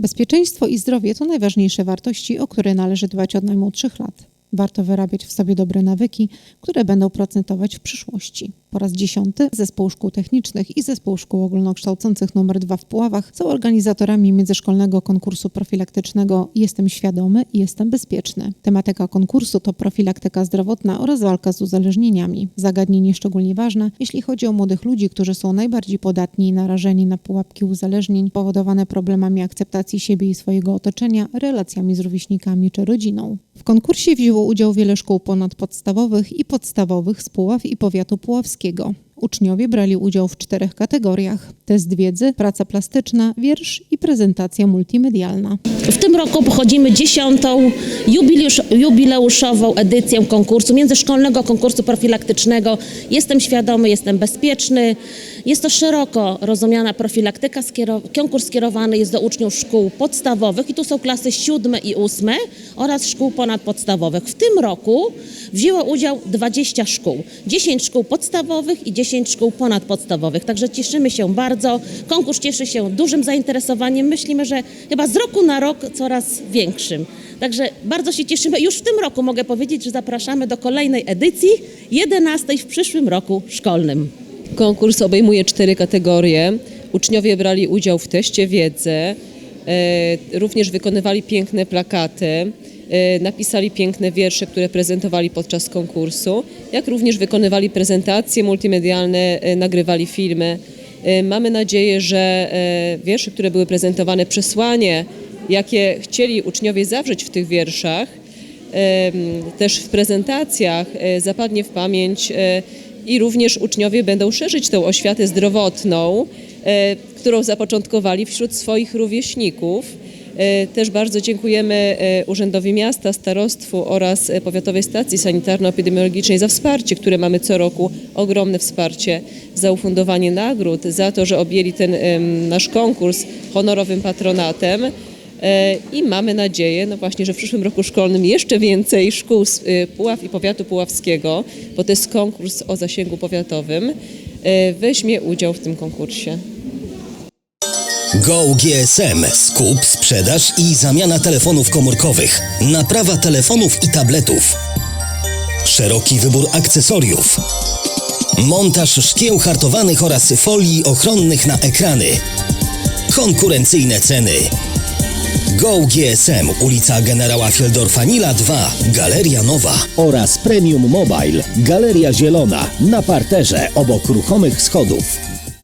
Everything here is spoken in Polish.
Bezpieczeństwo i zdrowie to najważniejsze wartości, o które należy dbać od najmłodszych lat. Warto wyrabiać w sobie dobre nawyki, które będą procentować w przyszłości. Po raz dziesiąty Zespół Szkół Technicznych i Zespół Szkół Ogólnokształcących nr 2 w Puławach są organizatorami międzyszkolnego konkursu profilaktycznego Jestem świadomy i jestem bezpieczny. Tematyka konkursu to profilaktyka zdrowotna oraz walka z uzależnieniami. Zagadnienie szczególnie ważne, jeśli chodzi o młodych ludzi, którzy są najbardziej podatni i narażeni na pułapki uzależnień powodowane problemami akceptacji siebie i swojego otoczenia, relacjami z rówieśnikami czy rodziną. W konkursie wzięło udział wiele szkół ponadpodstawowych i podstawowych z Puław i powiatu puławskiego. Uczniowie brali udział w czterech kategoriach: test wiedzy, praca plastyczna, wiersz prezentacja multimedialna. W tym roku obchodzimy dziesiątą jubileusz, jubileuszową edycję konkursu, międzyszkolnego konkursu profilaktycznego. Jestem świadomy, jestem bezpieczny. Jest to szeroko rozumiana profilaktyka. Konkurs skierowany jest do uczniów szkół podstawowych i tu są klasy siódme i ósme oraz szkół ponadpodstawowych. W tym roku wzięło udział 20 szkół. 10 szkół podstawowych i 10 szkół ponadpodstawowych. Także cieszymy się bardzo. Konkurs cieszy się dużym zainteresowaniem. Myślimy, że chyba z roku na rok coraz większym. Także bardzo się cieszymy. Już w tym roku mogę powiedzieć, że zapraszamy do kolejnej edycji, 11 w przyszłym roku szkolnym. Konkurs obejmuje cztery kategorie. Uczniowie brali udział w teście wiedzy, e, również wykonywali piękne plakaty, e, napisali piękne wiersze, które prezentowali podczas konkursu, jak również wykonywali prezentacje multimedialne, e, nagrywali filmy. E, Mamy nadzieję, że e, wiersze, które były prezentowane, przesłanie, jakie chcieli uczniowie zawrzeć w tych wierszach, też w prezentacjach e, zapadnie w pamięć i również uczniowie będą szerzyć tą oświatę zdrowotną, którą zapoczątkowali wśród swoich rówieśników. E, Też bardzo dziękujemy e, Urzędowi Miasta, Starostwu oraz e, Powiatowej Stacji Sanitarno-Epidemiologicznej za wsparcie, które mamy co roku, ogromne wsparcie za ufundowanie nagród, za to, że objęli ten nasz konkurs honorowym patronatem. I mamy nadzieję, no właśnie, że w przyszłym roku szkolnym jeszcze więcej szkół z Puław i powiatu puławskiego, bo to jest konkurs o zasięgu powiatowym, weźmie udział w tym konkursie. Go GSM. Skup, sprzedaż i zamiana telefonów komórkowych. Naprawa telefonów i tabletów. Szeroki wybór akcesoriów. Montaż szkieł hartowanych oraz folii ochronnych na ekrany. Konkurencyjne ceny. Go GSM, ulica Generała Fieldorfa-Nila 2, Galeria Nowa. oraz Premium Mobile, Galeria Zielona na parterze obok ruchomych schodów.